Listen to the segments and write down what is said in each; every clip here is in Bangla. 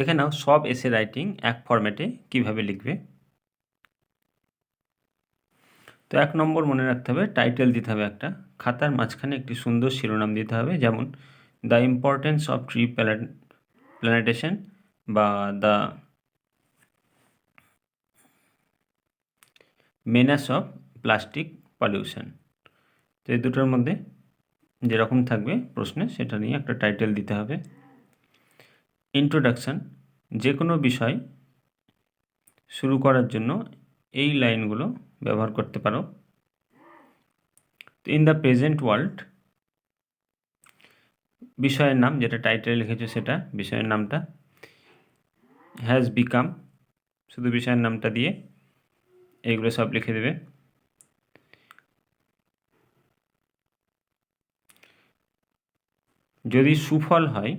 এখানেও সব এসে রাইটিং এক ফরম্যাটে কীভাবে লিখবে। তো এক নম্বর মনে রাখতে হবে টাইটেল দিতে হবে একটা। খাতার মাঝখানে একটি সুন্দর শিরোনাম দিতে হবে, যেমন the importance of tree plantation বা the menace of plastic pollution তো এই দুটোর মধ্যে যেরকম থাকবে প্রশ্নে, সেটা নিয়ে একটা টাইটেল দিতে হবে। ইন্ট্রোডাকশান যে কোনো বিষয় শুরু করার জন্য এই লাইনগুলো ব্যবহার করতে পারো। ইন দ্য প্রেজেন্ট ওয়ার্ল্ড বিষয়ের নাম যেটা টাইটেলে লিখেছো সেটা, বিষয়ের নামটা হ্যাজ বিকাম শুধু বিষয়ের নামটা দিয়ে এইগুলো সব লিখে দেবে। যদি সুফল হয়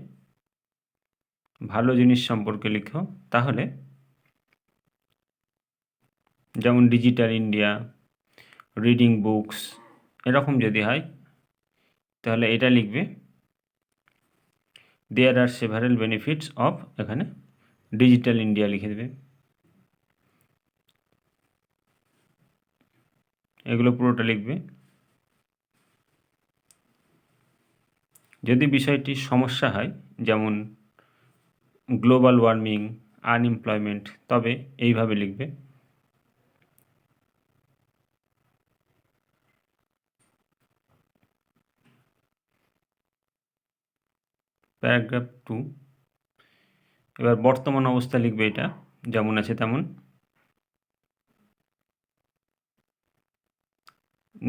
ভালো জিনিস সম্পর্কে লিখো। তাহলে যেমন ডিজিটাল ইন্ডিয়া রিডিং বুকস এরকম যদি হয়, তাহলে এটা লিখবে there are several benefits of এখানে ডিজিটাল ইন্ডিয়া লিখে দেবে। এগুলো পুরোটা লিখবে। যদি বিষয়টি সমস্যা হয়, যেমন গ্লোবাল ওয়ার্মিং, আনএমপ্লয়মেন্ট, তবে এইভাবে লিখবে। Paragraph two. এবার বর্তমান অবস্থা লিখবে এটা, যেমন আছে তেমন।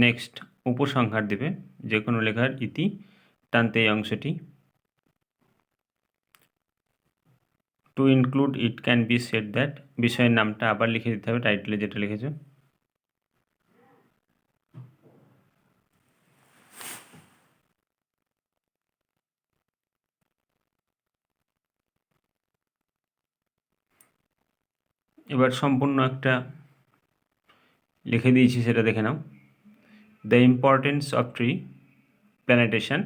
নেক্সট, উপসংহার দেবে যে কোনো লেখার ইতি টানতে এই অংশটি। To include it can be set that বিষয়ের নামটা আবার লিখে দিতে হবে টাইটেলে যেটা লিখেছো। এবার সম্পূর্ণ একটা লিখে দিয়েছি, সেটা দেখে নাও। The importance of tree plantation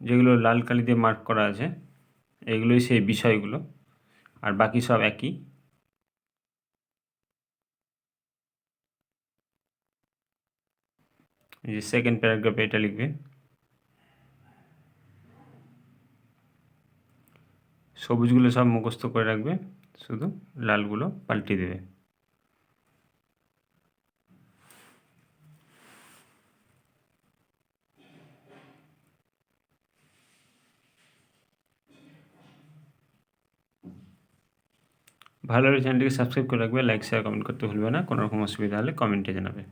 যেগুলো লাল কালি দিয়ে মার্ক করা আছে। এগুলোই সেই বিষয়গুলো। আর বাকি সব একই। যে সেকেন্ড প্যারাগ্রাফে এটা লিখবে সবুজগুলো সব মুখস্থ করে রাখবে। শুধু লালগুলো পাল্টে দেবে। ভালো লাগলে চ্যানেলটিকে সাবস্ক্রাইব করে রাখবে লাইক শেয়ার কমেন্ট করতে ভুলবে না, কোনো রকম অসুবিধা হলে কমেন্টে জানাবে।